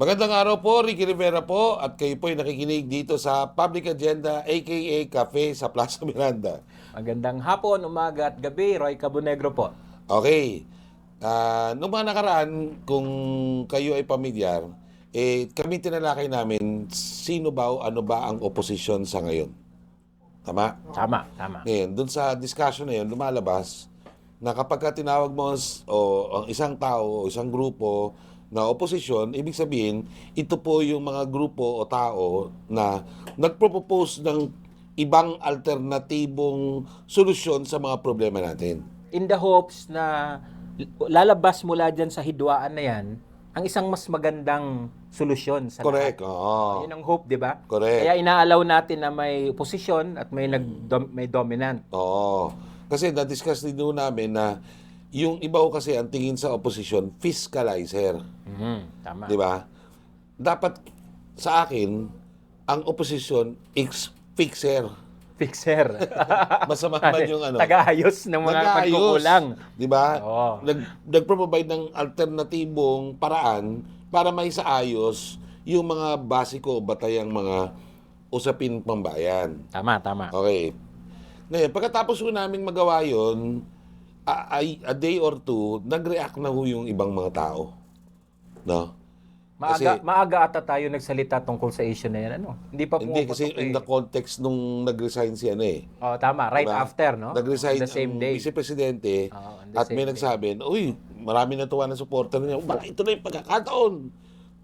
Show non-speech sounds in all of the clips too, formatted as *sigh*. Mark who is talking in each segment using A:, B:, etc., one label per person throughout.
A: Magandang araw po, Ricky Rivera po at kayo po ay nakikinig dito sa Public Agenda aka Cafe sa Plaza Miranda.
B: Magandang hapon, umaga at gabi. Roy Cabonegro po.
A: Okay. Ah, noong mga nakaraan, kung kayo ay pamilyar, eh, kami tinalakay namin sino ba o ano ba ang oposisyon sa ngayon. Tama?
B: Tama, tama.
A: Ngayon, dun sa discussion na yun, lumalabas na kapag ka tinawag mo o ang isang tao o isang grupo na oposisyon, ibig sabihin, ito po yung mga grupo o tao na nagpropose ng ibang alternatibong solusyon sa mga problema natin.
B: In the hopes na lalabas mula dyan sa hidwaan na yan, ang isang mas magandang solusyon sa
A: Correct.
B: lahat.
A: Oo.
B: Yun ang hope, di ba?
A: Correct.
B: Kaya inaalaw natin na may opposition at may nag may dominant.
A: Oo. Kasi na-discuss din doon namin na yung iba ko kasi ang tingin sa opposition, fiscalizer.
B: Mhm, Tama.
A: Di ba? Dapat sa akin, ang opposition is fixer.
B: Fixer. *laughs*
A: Masama man yung ano.
B: Tagaayos ng mga
A: nag-aayos.
B: pagkukulang.
A: Di ba? Nag, nag-provide ng alternatibong paraan para may saayos yung mga basiko batayang mga usapin pambayan.
B: Tama, tama.
A: Okay. Ngayon, pagkatapos ko naming magawa yun, a, ay- a day or two, nag-react na ho yung ibang mga tao. No?
B: Maaga,
A: Kasi-
B: maaga ata tayo nagsalita tungkol sa issue na yan. Ano? Hindi pa
A: Hindi, kasi
B: pumuputok
A: in
B: eh.
A: the context nung nag-resign si ano eh.
B: Oh, tama. Right
A: Diba?
B: after, no?
A: Nag-resign
B: the same
A: ang
B: day.
A: vice-presidente
B: the
A: at may nagsabi, uy, marami natuwa ng supporter niya. Baka ito na yung pagkakataon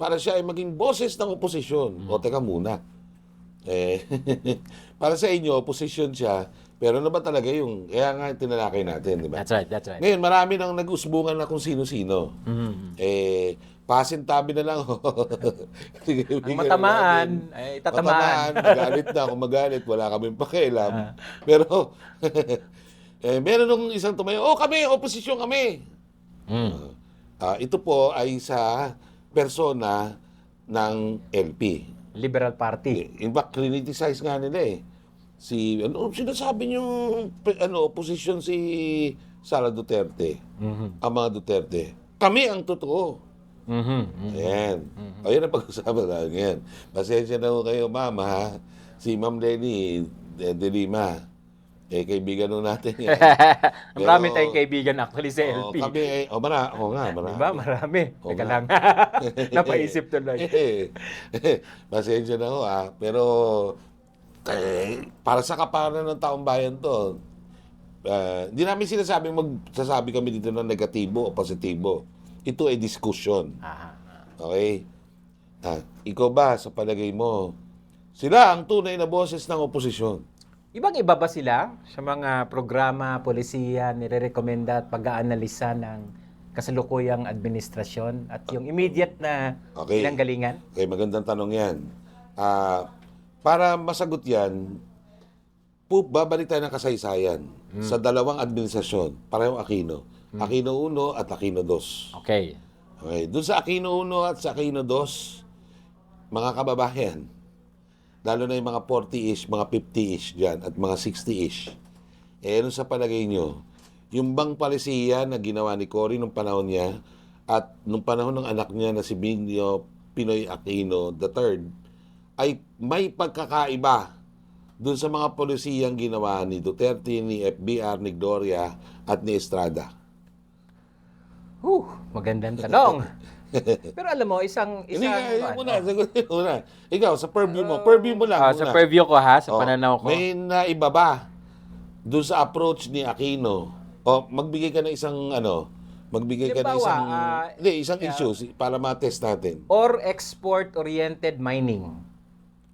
A: para siya ay maging boses ng oposisyon.
B: Hmm.
A: O, teka muna. Eh, *laughs* para sa inyo, opposition siya, pero ano ba talaga yung, kaya nga tinalakay natin, di ba?
B: That's right, that's right.
A: Ngayon, marami nang nag-usbungan na kung sino-sino.
B: Mhm.
A: Eh, pasintabi na lang. *laughs*
B: Ang matamaan, ay tatamaan.
A: magalit na. Kung magalit, wala kaming pakialam. Pero, *laughs* eh, meron nung isang tumayo, oh kami, oposisyon kami.
B: Mm.
A: Ah, ito po ay sa persona ng LP.
B: Liberal Party.
A: In fact, criticize nga nila eh. Si, ano, sinasabi niyo, ano, opposition si Sara Duterte.
B: Mhm.
A: Ang mga Duterte. Kami ang totoo.
B: Mhm. Mhm.
A: Ayan. O yan ang pag-usapan natin ngayon. Pasensya na ho kayo, ma'am, ha? Si Ma'am Lenny de, de Lima. Eh, kaibigan ho natin yan. *laughs*
B: Ang Marami
A: Pero-
B: tayong kaibigan actually sa
A: Oo,
B: LP.
A: kami, eh, o mara, o nga, marami.
B: Diba? Marami.
A: Oo
B: Teka lang. *laughs* Napaisip tuloy.
A: Eh, Pasensya na ho, ha? Pero, eh, para sa kapakanan ng taong bayan to, ah, hindi namin sinasabing magsasabi kami dito ng negatibo o positibo. Ito ay diskusyon.
B: Ah,
A: Okay? Ah, ikaw ba, sa palagay mo, sila ang tunay na boses ng oposisyon?
B: Ibang-iba ba sila sa mga programa, polisiya, nire-recommenda at pag-aanalisa ng kasalukuyang administrasyon at yung immediate na
A: Okay.
B: pinanggalingan?
A: Okay, magandang tanong yan. Ah, para masagot yan, po, babalik tayo ng kasaysayan sa dalawang administrasyon, parehong Aquino. Aquino 1 at Aquino 2.
B: Okay.
A: Okay, doon sa Aquino 1 at sa Aquino 2, mga kababayan, lalo na yung mga 40-ish, mga 50-ish dyan, at mga 60-ish, eh, ano sa palagay nyo, yung bang palisiya na ginawa ni Cory nung panahon niya, at nung panahon ng anak niya na si Binyo Pinoy Aquino III, ay may pagkakaiba doon sa mga polisiyang ginawa ni Duterte, ni FBR, ni Gloria, at ni Estrada.
B: Huh, magandang tanong. *laughs* *laughs* Pero alam mo, isang...
A: Hindi,
B: isang
A: nga,
B: ano,
A: muna, sagutin mo muna. Ikaw, sa purview mo, purview mo lang
B: ah,
A: muna.
B: sa purview ko ha, sa
A: Oh,
B: pananaw ko.
A: May naiba ba doon sa approach ni Aquino? O magbigay ka ng isang ano, magbigay ka ng
B: Halimbawa,
A: isang
B: ah,
A: hindi, isang issue si- para ma-test natin.
B: Or export-oriented mining.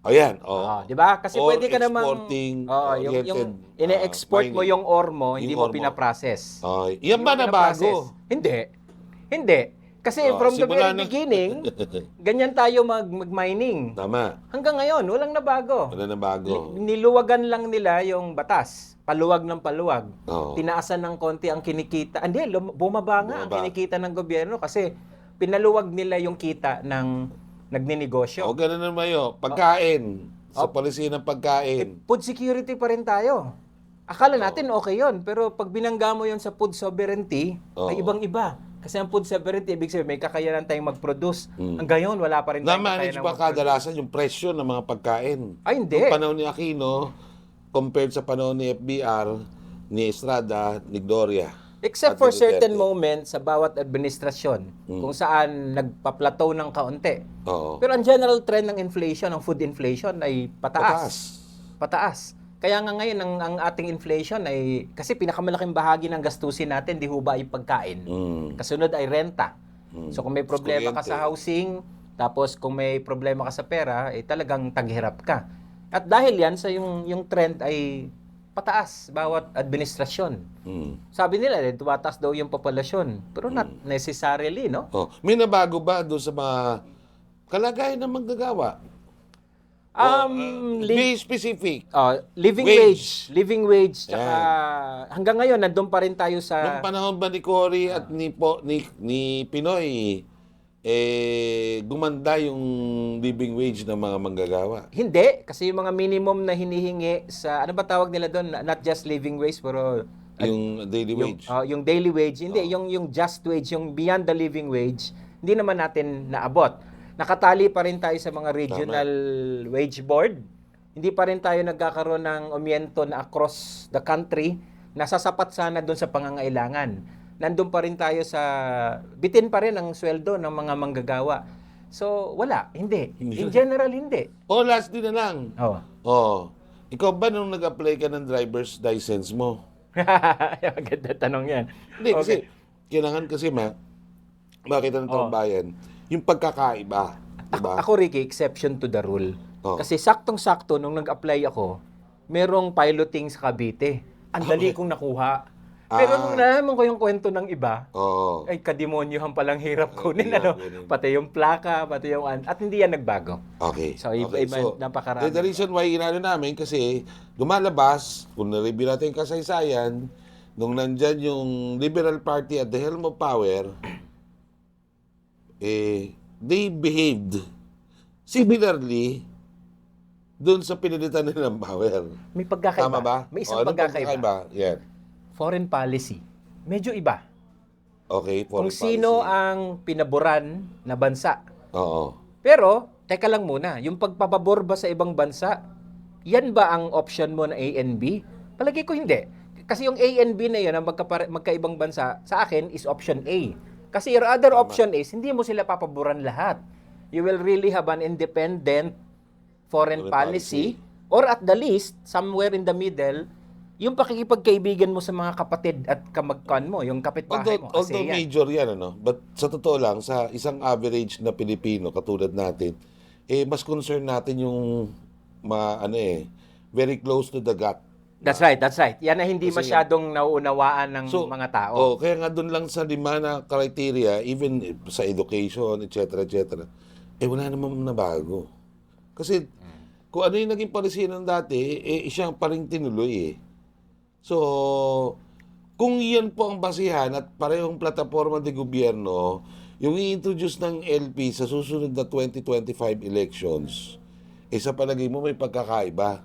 A: O yan, o.
B: Ah, 'di ba? Kasi
A: Or
B: pwede ka namang
A: exporting
B: Oo, yung, yung
A: oriented,
B: ine-export
A: ah,
B: mo
A: mining.
B: yung ore mo, hindi
A: Yung
B: mo
A: ore mo.
B: pinaprocess.
A: O, yan
B: Hindi
A: ba
B: mo
A: na
B: pinaprocess.
A: bago?
B: Hindi. Hindi. Kasi
A: Oh,
B: from the very
A: na-
B: beginning, *laughs* ganyan tayo mag, mag-mining.
A: Tama.
B: Hanggang ngayon, walang nabago.
A: Wala na bago.
B: Niluwagan lang nila yung batas. Paluwag ng paluwag.
A: Oo.
B: Tinaasan ng konti ang kinikita. Hindi, lum- bumaba nga ang
A: Bumaba.
B: kinikita ng gobyerno kasi pinaluwag nila yung kita ng nagninegosyo.
A: O ganun naman yun. Pagkain. Sa polisi ng pagkain.
B: Food security pa rin tayo. Akala natin okay yon pero pag binangga mo yon sa food sovereignty,
A: Oo.
B: ay ibang-iba. Kasi ang food sovereignty, ibig sabihin, may kakayanan tayong mag-produce. Hanggang ngayon, wala pa rin tayong
A: Na-manage
B: kakayanan
A: ba
B: mag-produce.
A: kadalasan yung presyo ng mga pagkain?
B: Ay, hindi.
A: Noong panahon ni Aquino, compared sa panahon ni FBR, ni Estrada, ni Gloria.
B: Except for certain moments sa bawat administrasyon kung saan nagpa-plateau ng kaunti.
A: Oo.
B: Pero ang general trend ng inflation, ng food inflation ay pataas.
A: Pataas.
B: Pataas. Kaya nga ngayon ang, ang ating inflation ay kasi pinakamalaking bahagi ng gastusin natin di ho ba ay pagkain.
A: Mm.
B: Kasunod ay renta. So kung may problema ka sa housing, tapos kung may problema ka sa pera, eh talagang taghirap ka. At dahil yan sa yung yung trend ay pataas bawat administrasyon.
A: Mm.
B: Sabi nila, eh, tumataas daw yung populasyon. Pero not necessarily, no?
A: Oh, may nabago ba doon sa mga kalagayan ng manggagawa?
B: Um, li-
A: Be specific.
B: oh, living
A: Wage.
B: wage. Living wage. Tsaka hanggang ngayon, nandun pa rin tayo sa...
A: Nung panahon ba ni Cory at ni, po, ni, ni Pinoy, eh, gumanda yung living wage ng mga manggagawa?
B: Hindi, kasi yung mga minimum na hinihingi sa... Ano ba tawag nila doon? Not just living wage, pero...
A: Yung daily
B: Yung,
A: wage?
B: oh, yung daily wage. Hindi, yung, yung just wage, yung beyond the living wage, hindi naman natin naabot. Nakatali pa rin tayo sa mga regional wage board. Hindi pa rin tayo nagkakaroon ng umiento na across the country na sasapat sana doon sa pangangailangan. Nandun pa rin tayo sa bitin pa rin ang sweldo ng mga manggagawa. So, wala. Hindi. In general, hindi.
A: O, last din na lang.
B: Oh.
A: Oh, ikaw ba nung nag-apply ka ng driver's license mo? *laughs*
B: Maganda tanong yan.
A: Hindi, kasi kailangan kasi ma makita ng taong
B: Oh.
A: bayan yung pagkakaiba. Diba?
B: Ako, Ricky, exception to the rule.
A: Oh.
B: Kasi saktong-sakto, nung nag-apply ako, merong piloting sa Cavite. Ang dali kong nakuha. Pero
A: Ah.
B: nung nalaman ko yung kwento ng iba,
A: Oo.
B: ay kademonyohan palang hirap kunin.
A: hirap
B: Ano?
A: kunin.
B: Pati yung plaka, pati yung... At hindi yan nagbago.
A: Okay.
B: So, iba-
A: okay.
B: iba- napakarami.
A: The, the reason why inano namin kasi lumalabas, kung na-review natin yung kasaysayan, nung nandyan yung Liberal Party at the helm of power, eh, they behaved similarly doon sa pinilitan nilang power.
B: May pagkakaiba.
A: Tama ba?
B: May isang
A: O, anong
B: pagkakaiba.
A: Yan.
B: Foreign policy. Medyo iba.
A: Okay,
B: Kung
A: foreign
B: sino
A: policy.
B: ang pinaboran na bansa.
A: Oo.
B: Pero, teka lang muna, yung pagpapabor ba sa ibang bansa, yan ba ang option mo na A and B? Palagi ko hindi. Kasi yung A and B na yun, ang magkapare- magkaibang bansa, sa akin is option A. Kasi your other option is, hindi mo sila papaboran lahat. You will really have an independent foreign
A: Foreign
B: policy, or at the least, somewhere in the middle, yung pakikipagkaibigan mo sa mga kapatid at kamagkan mo, yung kapitbahay mo.
A: Although,
B: Kasi
A: although
B: yan.
A: major yan, ano? But sa totoo lang, sa isang average na Pilipino, katulad natin, eh, mas concern natin yung, ma, ano eh, very close to the gut.
B: That's right, that's right. Yan na hindi
A: Kasi
B: masyadong nauunawaan ng
A: So,
B: mga tao.
A: Oh, kaya nga doon lang sa lima na criteria, even sa education, etc., etc., eh, wala namang nabago. Kasi, kung ano yung naging policy ng dati, eh, siya pa rin tinuloy eh. So, kung iyan po ang basihan at parehong plataforma de gobyerno, yung i-introduce ng LP sa susunod na 2025 elections, eh sa palagay mo may pagkakaiba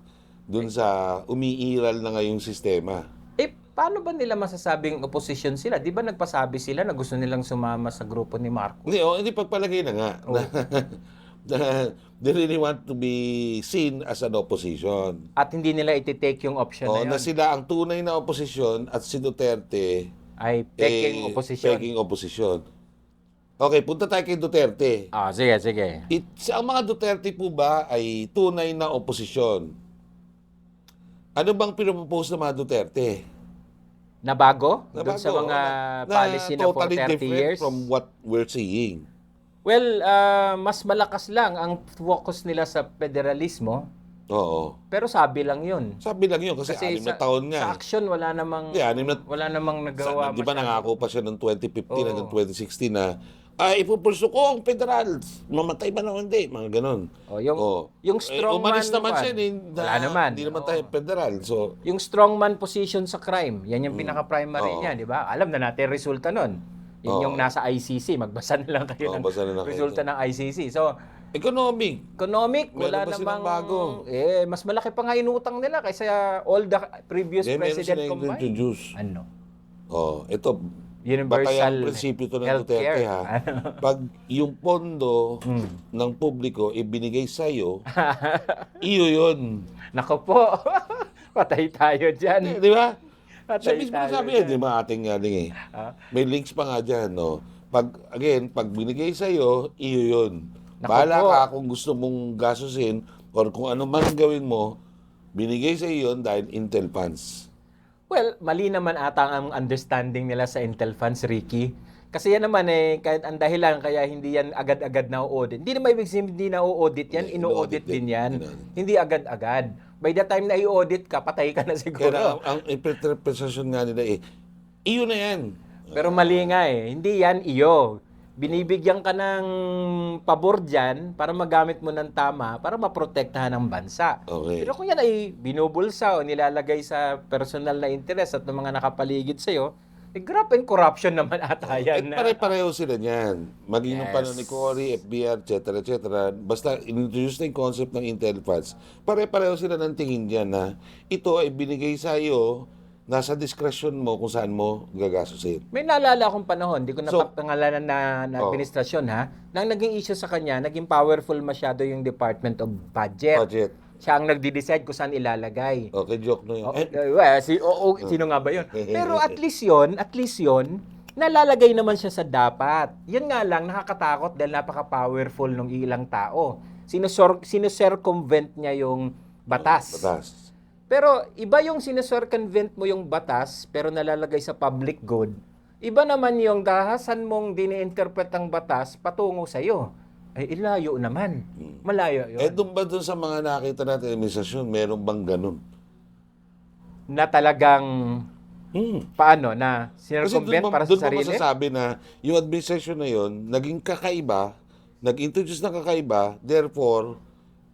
A: dun sa umiiral na ngayong sistema.
B: Eh, paano ba nila masasabing opposition sila? Di ba nagpasabi sila na gusto nilang sumama sa grupo ni Marcos?
A: Hindi, oh, hindi pagpalagay na nga. Na, *laughs* na they really want to be seen as an opposition.
B: At hindi nila iti-take yung option
A: Oh,
B: na
A: na
B: yun?
A: sila ang tunay na opposition at si Duterte
B: Ay peking
A: eh,
B: opposition.
A: peking opposition. Okay, punta tayo kay Duterte.
B: Ah, sige, sige.
A: It's, ang mga Duterte po ba ay tunay na opposition? Ano bang pinapropose ng mga Duterte? Na
B: Doon sa
A: bago,
B: mga
A: na-
B: policy na, for
A: totally
B: 30
A: different
B: years?
A: from what we're seeing.
B: Well, ah, mas malakas lang ang focus nila sa federalismo.
A: Oo.
B: Pero sabi lang yun.
A: Sabi lang yun kasi, anim na
B: sa,
A: taon nga.
B: sa
A: eh.
B: action, wala namang,
A: anim na-
B: wala namang nagawa.
A: Sa, di ba nangako pa siya ng 2015
B: Oo.
A: hanggang 2016 na ay ipupulso ko ang federal. Mamatay ba na o hindi? Mga ganun.
B: Oh, yung,
A: Oo.
B: yung
A: Eh,
B: strong
A: umalis
B: man
A: naman
B: one,
A: siya. eh, na,
B: wala naman.
A: Hindi naman tayo federal. So,
B: Yung strongman position sa crime, yan yung pinaka-primary
A: Mm. Oo.
B: niya, di ba? Alam na natin resulta nun. Yun
A: Oo.
B: yung nasa ICC. Magbasa na lang kayo
A: Oo,
B: ng
A: basa na lang kayo
B: resulta ng ICC. So,
A: economic.
B: economic,
A: Meron
B: wala
A: ba silang
B: namang...
A: bago?
B: Eh, mas malaki pa nga inutang nila kaysa all the previous
A: Hindi, meron
B: president
A: sila
B: combined.
A: introduce.
B: Ano?
A: Oh, ito,
B: Universal
A: prinsipyo to ng. Duterte ha. *laughs* Pag yung pondo
B: Hmm.
A: ng publiko ibinigay sa iyo, *laughs* iyo 'yun.
B: Nako po. *laughs* Patay tayo dyan.
A: Di ba?
B: Patay
A: Siya mismo
B: tayo
A: sabi yan, di ba ating aling eh. May links pa nga dyan, no? Pag, again, pag binigay sa iyo, iyo yun.
B: Naku
A: Bahala
B: po.
A: ka kung gusto mong gasusin or kung ano man gawin mo, binigay sa iyo yun dahil Intel funds.
B: Well, mali naman ata ang understanding nila sa Intel funds, Ricky. Kasi yan naman eh, kahit ang dahilan kaya hindi yan agad-agad na audit Hindi naman ibig sabihin hindi na audit yan, ino-audit din yan. Hindi agad-agad. By the time na i-audit ka, patay ka na
A: Kaya *laughs*
B: siguro.
A: na, ang, ang interpretation nga nila eh, iyo na yan.
B: Pero mali nga eh. Hindi yan iyo. Binibigyan ka ng pabor dyan para magamit mo ng tama para maprotektahan ang bansa.
A: Okay.
B: Pero kung yan ay binubulsa o nilalagay sa personal na interest at ng mga nakapaligid sa'yo, eh, graft and corruption naman ata
A: Eh,
B: yan. na-
A: pare-pareho sila niyan. Maging nung
B: Yes.
A: panahon ni Cory, FBR, etc. etc. Basta introduce na yung concept ng Intel funds. Pare-pareho sila ng tingin dyan na ito ay binigay sa iyo, nasa discretion mo kung saan mo gagasusin.
B: May naalala akong panahon, di ko
A: So-
B: napapangalanan na, na
A: Oh.
B: administrasyon ha, nang naging issue sa kanya, naging powerful masyado yung Department of Budget.
A: Budget.
B: Siya ang nagdi-decide kung saan ilalagay.
A: Okay, joke na yun.
B: Oh,
A: Eh,
B: well, si, oo, sino nga ba yun? *laughs* Pero at least yun, at least yun, nalalagay naman siya sa dapat. Yun nga lang, nakakatakot dahil napaka-powerful ng ilang tao. Sinusor, sinusircumvent niya yung batas.
A: batas.
B: Pero iba yung sinusircumvent mo yung batas, pero nalalagay sa public good. Iba naman yung dahasan mong dini-interpret ang batas patungo sa'yo. Ay, ilayo naman. Malayo yun.
A: Eh, doon ba doon sa mga nakita natin administrasyon, meron bang ganun?
B: na talagang
A: Hmm.
B: paano na
A: Kasi
B: sinircumvent
A: doon
B: para
A: doon
B: sa sarili?
A: masasabi na yung administration na yon naging kakaiba, nag-introduce ng kakaiba, therefore,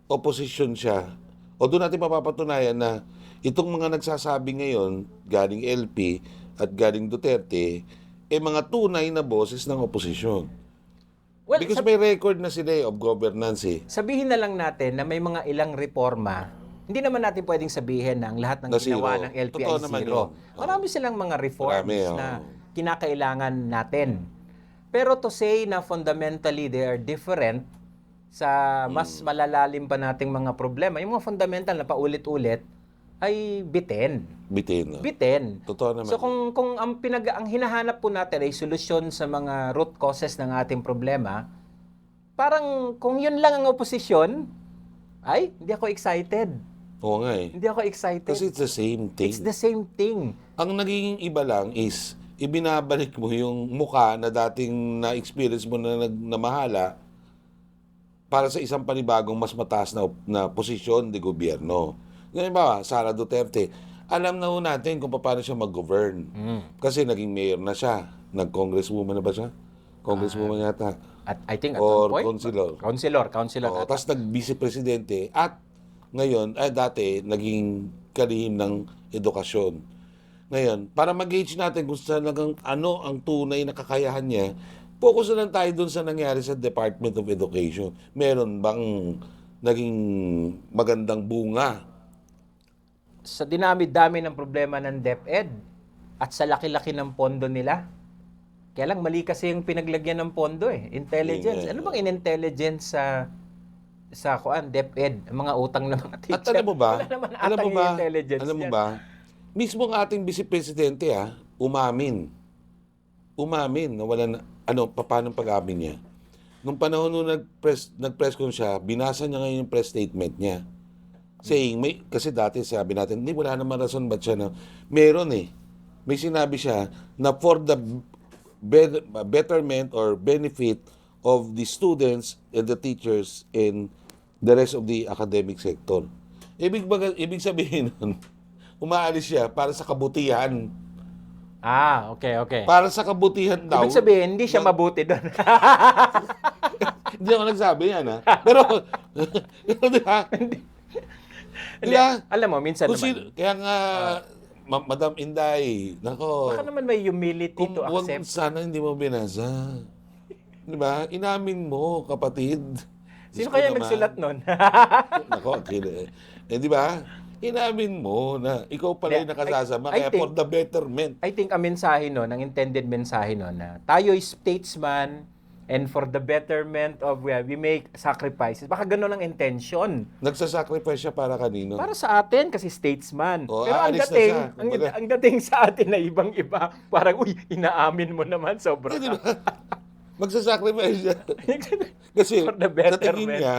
A: opposition siya. O doon natin mapapatunayan na itong mga nagsasabi ngayon, galing LP at galing Duterte, eh mga tunay na boses ng opposition.
B: Well,
A: Because
B: sab-
A: may record na sila eh, of governance eh.
B: sabihin na lang natin na may mga ilang reforma, hindi naman natin pwedeng sabihin na ang lahat ng
A: Na
B: ginawa
A: zero.
B: ng LP
A: Totoo
B: ay zero. Marami silang mga reforms
A: Marami, oo.
B: na kinakailangan natin. Pero to say na fundamentally they are different sa mas
A: Hmm.
B: malalalim pa nating mga problema, yung mga fundamental na paulit-ulit ay bitin.
A: Bitin. no?
B: Bitin.
A: Totoo naman.
B: So kung kung ang pinag ang hinahanap po natin ay solusyon sa mga root causes ng ating problema, parang kung yun lang ang oposisyon, ay hindi ako excited.
A: Oo nga eh.
B: Hindi ako excited.
A: Kasi it's the same thing.
B: It's the same thing.
A: Ang nagiging iba lang is ibinabalik mo yung muka na dating na-experience mo na nag namahala para sa isang panibagong mas mataas na, na posisyon de gobyerno. Ngayon ba, Sara Duterte, alam na ho natin kung paano siya mag-govern. Kasi naging mayor na siya. Nag-congresswoman na ba siya? Congresswoman yata.
B: At I think at
A: Or
B: one point,
A: councilor.
B: Councilor, councilor.
A: Oo, tapos nag-vice presidente at ngayon, ay dati, naging kalihim ng edukasyon. Ngayon, para mag-gauge natin kung talagang ano ang tunay na kakayahan niya, focus na lang tayo dun sa nangyari sa Department of Education. Meron bang naging magandang bunga?
B: sa dinami-dami ng problema ng DepEd at sa laki-laki ng pondo nila. Kaya lang mali kasi yung pinaglagyan ng pondo eh. Intelligence. Ano bang in-intelligence sa sa kuan DepEd, ang mga utang ng mga teacher.
A: At alam mo ba, alam mo ba, alam mo
B: yan.
A: ba, mismo ang ating vice presidente ah, umamin. Umamin na wala na, ano, paano pag-amin niya. Nung panahon nung nag-press, nag-press con siya, binasa niya ngayon yung press statement niya. Saying, may, kasi dati sabi natin, hindi, wala naman rason ba't siya na, meron eh. May sinabi siya na for the bet- betterment or benefit of the students and the teachers in the rest of the academic sector. Ibig, baga, ibig sabihin *laughs* nun, umaalis siya para sa kabutihan.
B: Ah, okay, okay.
A: Para sa kabutihan daw.
B: Ibig sabihin, hindi siya mabuti doon. *laughs*
A: Hindi ako nagsabi yan, ha? Pero, *laughs* pero di ba? Di ba?
B: Alam mo, minsan
A: Kung
B: naman,
A: sino- kaya nga, Ma- Madam Inday, nako,
B: baka naman may humility
A: kung
B: to
A: wag,
B: accept.
A: sana hindi mo binasa. Di ba? Inamin mo, kapatid.
B: Sino
A: Diyos ko
B: kaya
A: naman.
B: nagsulat nun?
A: Nako, kila- eh, di ba? Inamin mo na ikaw pala yung nakasasama
B: I- I
A: kaya
B: think-
A: for the betterment.
B: I think ang mensahe no, ang intended mensahe no na tayo is statesman and for the betterment of well, we make sacrifices. Baka ganun ang intention.
A: Nagsasacrifice siya para kanino?
B: Para sa atin kasi statesman.
A: Oh,
B: Pero ang dating, ang,
A: Kumbaga-
B: ang dating sa atin na ibang-iba, parang uy, inaamin mo naman sobra.
A: Eh, di ba? *laughs* Magsasacrifice siya. *laughs* Kasi
B: For the
A: sa tingin
B: betterment.
A: niya,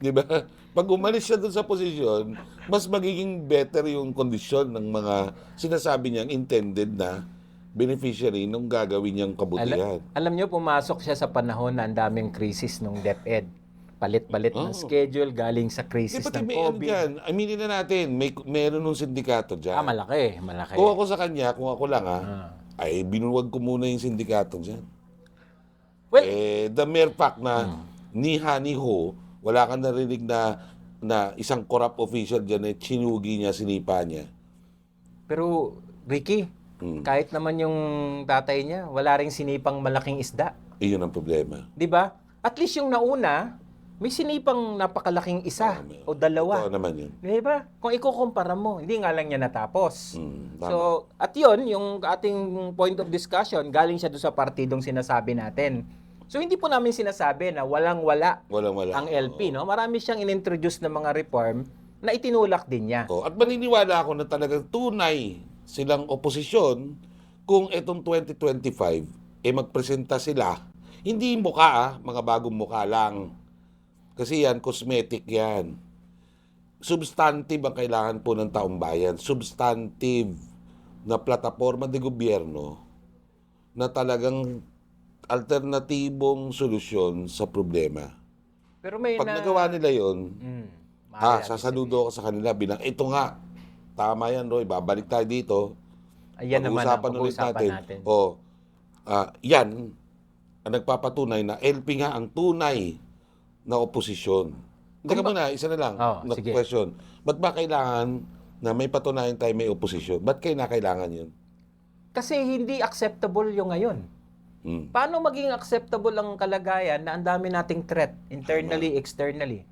A: di ba, pag umalis siya doon sa posisyon, mas magiging better yung kondisyon ng mga sinasabi niyang intended na beneficiary nung gagawin niyang kabutihan.
B: Alam, alam nyo, pumasok siya sa panahon na ang daming krisis nung DepEd. Palit-palit
A: Oh.
B: ng schedule galing sa krisis ng
A: may ano
B: COVID.
A: dyan? Aminin na natin, may, meron nung sindikato dyan.
B: Ah, malaki, malaki.
A: Kung ako sa kanya, kung ako lang ah,
B: Ah.
A: ay binuwag ko muna yung sindikato dyan.
B: Well,
A: eh, the mere fact na
B: Hmm.
A: ni ha ni ho, wala kang narinig na na isang corrupt official dyan eh, chinugi niya, sinipa niya.
B: pero Ricky,
A: Hmm.
B: kahit naman yung tatay niya, wala ring sinipang malaking isda.
A: Iyon ang problema.
B: 'Di ba? At least yung nauna, may sinipang napakalaking isa
A: Tama.
B: o dalawa.
A: Totoo naman yun.
B: 'Di ba? Kung ikukumpara mo, hindi nga lang niya natapos.
A: Tama.
B: So, at yon yung ating point of discussion, galing siya doon sa partidong sinasabi natin. So, hindi po namin sinasabi na walang-wala
A: Walang wala.
B: ang LP, no? Marami siyang inintroduce na mga reform na itinulak din niya.
A: Oo. At maniniwala ako na talagang tunay silang oposisyon kung itong 2025, eh magpresenta sila. Hindi mukha ah, mga bagong mukha lang. Kasi yan, cosmetic yan. Substantive ang kailangan po ng taong bayan. Substantive na plataforma de gobyerno na talagang alternatibong solusyon sa problema.
B: Pero may
A: Pag
B: na...
A: nagawa nila yon,
B: Hmm,
A: Ah, sasaludo ako sa kanila bilang, ito nga, tama yan, Roy, babalik tayo dito.
B: Ayan naman ang
A: Pag-uusapan
B: pag-uusapan
A: natin.
B: natin.
A: O, ah, yan, ang nagpapatunay na LP nga ang tunay na oposisyon. Teka muna, isa na lang
B: Oh,
A: na
B: sige.
A: question. Ba't ba kailangan na may patunayan tayo may oposisyon? Ba't kayo na kailangan yun?
B: Kasi hindi acceptable yung ngayon.
A: Hmm.
B: Paano maging acceptable ang kalagayan na ang dami nating threat, internally, externally?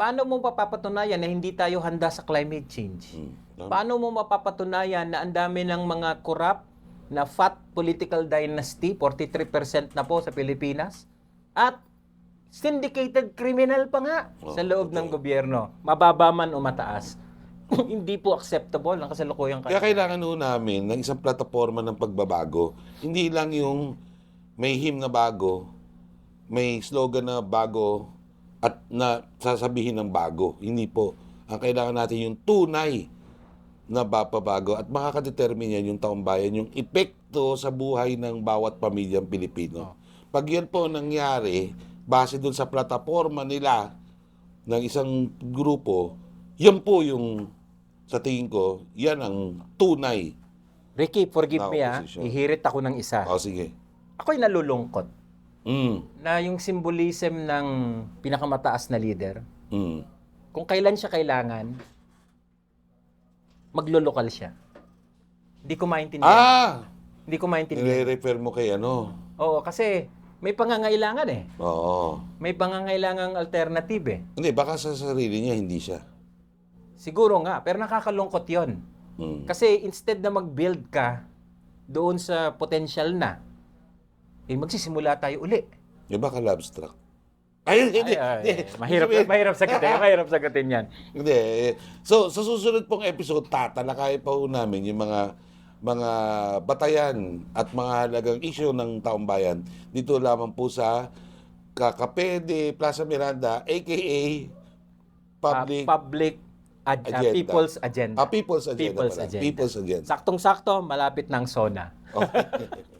B: Paano mo mapapatunayan na hindi tayo handa sa climate change?
A: Tama.
B: Paano mo mapapatunayan na ang dami ng mga corrupt na fat political dynasty, 43% na po sa Pilipinas, at syndicated criminal pa nga
A: Oh,
B: sa loob ng
A: totoo.
B: gobyerno, mababa man o mataas. *laughs* hindi po acceptable ang kasalukuyang
A: Kaya kailangan ho namin ng isang plataforma ng pagbabago. Hindi lang yung may hymn na bago, may slogan na bago, at na sasabihin ng bago. Hindi po. Ang kailangan natin yung tunay na bapabago at makakadetermine yan yung taong bayan, yung epekto sa buhay ng bawat pamilyang Pilipino. Pag yan po nangyari, base dun sa plataforma nila ng isang grupo, yan po yung sa tingin ko, yan ang tunay.
B: Ricky, forgive
A: Na
B: me ah,
A: opposition.
B: ihirit ako ng isa.
A: O sige.
B: Ako'y nalulungkot
A: Mm.
B: na yung symbolism ng pinakamataas na leader,
A: Mm.
B: kung kailan siya kailangan, maglolokal siya. Hindi ko maintindihan.
A: Ah!
B: Hindi ko maintindihan.
A: Nire-refer mo kay ano?
B: Oo, kasi may pangangailangan eh.
A: Oo.
B: May pangangailangang alternative eh.
A: Hindi, baka sa sarili niya, hindi siya.
B: Siguro nga, pero nakakalungkot yon.
A: Mm.
B: Kasi instead na mag-build ka doon sa potential na, eh magsisimula tayo uli.
A: Yung baka love struck. Ay, hindi.
B: Ay, ay,
A: hindi.
B: mahirap, mahirap sagutin, *laughs* mahirap sagutin yan.
A: Hindi. eh, So, sa susunod pong episode, tatalakayin pa po namin yung mga mga batayan at mga halagang issue ng taong bayan dito lamang po sa Kakape de Plaza Miranda, aka Public
B: Ah, public ad-
A: Agenda.
B: people's agenda.
A: ah, People's Agenda.
B: People's
A: pala.
B: Agenda.
A: People's Agenda.
B: Saktong-sakto, malapit ng SONA.
A: Okay. *laughs*